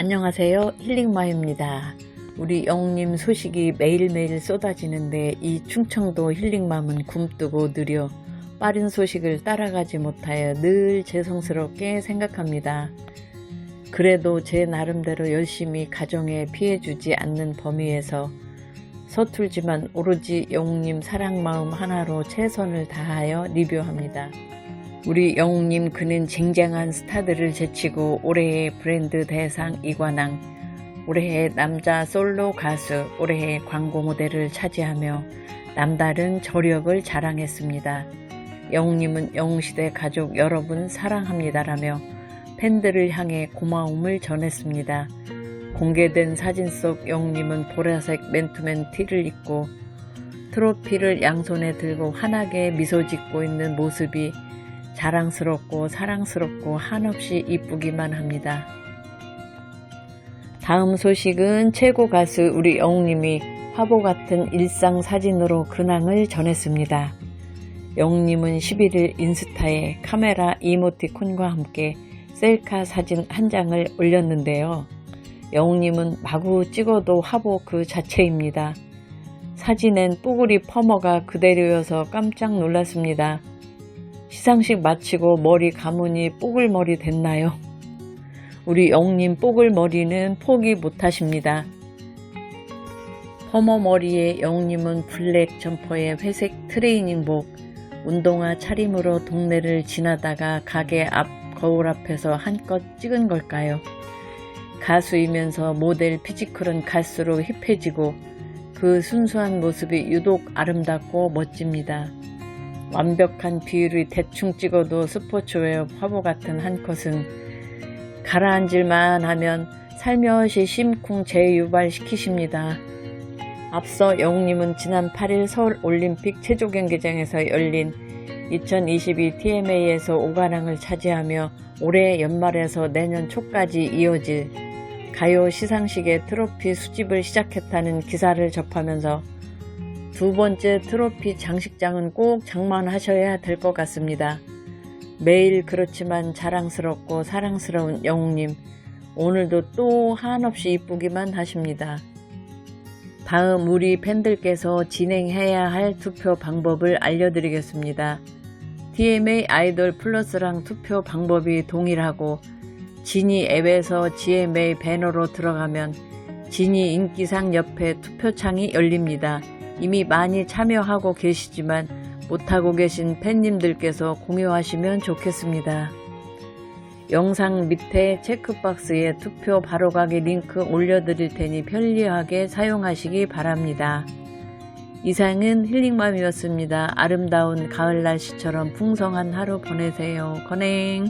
안녕하세요. 힐링맘입니다. 우리 영님 소식이 매일매일 쏟아지는데 이 충청도 힐링맘은 굼뜨고 느려 빠른 소식을 따라가지 못하여 늘 죄송스럽게 생각합니다. 그래도 제 나름대로 열심히 가정에 피해주지 않는 범위에서 서툴지만 오로지 영웅님 사랑마음 하나로 최선을 다하여 리뷰합니다. 우리 영웅님 그는 쟁쟁한 스타들을 제치고 올해의 브랜드 대상 이관왕, 올해의 남자 솔로 가수, 올해의 광고 모델을 차지하며 남다른 저력을 자랑했습니다. 영웅님은 영웅시대 가족 여러분 사랑합니다라며 팬들을 향해 고마움을 전했습니다. 공개된 사진 속 영웅님은 보라색 맨투맨 티를 입고 트로피를 양손에 들고 환하게 미소 짓고 있는 모습이 자랑스럽고 사랑스럽고 한없이 이쁘기만 합니다. 다음 소식은 최고 가수 우리 영웅님이 화보 같은 일상 사진으로 근황을 전했습니다. 영웅님은 11일 인스타에 카메라 이모티콘과 함께 셀카 사진 한 장을 올렸는데요. 영웅님은 마구 찍어도 화보 그 자체입니다. 사진엔 뽀글이 퍼머가 그대로여서 깜짝 놀랐습니다. 시상식 마치고 머리 감으니 뽀글머리 됐나요? 우리 영님 뽀글머리는 포기 못하십니다. 퍼머 머리에 영님은 블랙 점퍼에 회색 트레이닝복, 운동화 차림으로 동네를 지나다가 가게 앞 거울 앞에서 한껏 찍은 걸까요? 가수이면서 모델 피지컬은 갈수록 힙해지고 그 순수한 모습이 유독 아름답고 멋집니다. 완벽한 비율이 대충 찍어도 스포츠웨어 화보 같은 한 컷은 가라앉을만 하면 살며시 심쿵 재유발시키십니다. 앞서 영웅님은 지난 8일 서울 올림픽 체조 경기장에서 열린 2022 TMA에서 5관왕을 차지하며 올해 연말에서 내년 초까지 이어질 가요 시상식의 트로피 수집을 시작했다는 기사를 접하면서 두 번째 트로피 장식장은 꼭 장만하셔야 될 것 같습니다. 매일 그렇지만 자랑스럽고 사랑스러운 영웅님, 오늘도 또 한없이 이쁘기만 하십니다. 다음 우리 팬들께서 진행해야 할 투표 방법을 알려드리겠습니다. TMA 아이돌 플러스랑 투표 방법이 동일하고 지니 앱에서 GMA 배너로 들어가면 지니 인기상 옆에 투표창이 열립니다. 이미 많이 참여하고 계시지만 못하고 계신 팬님들께서 공유하시면 좋겠습니다. 영상 밑에 체크박스에 투표 바로가기 링크 올려드릴 테니 편리하게 사용하시기 바랍니다. 이상은 힐링맘이었습니다. 아름다운 가을 날씨처럼 풍성한 하루 보내세요. 건행!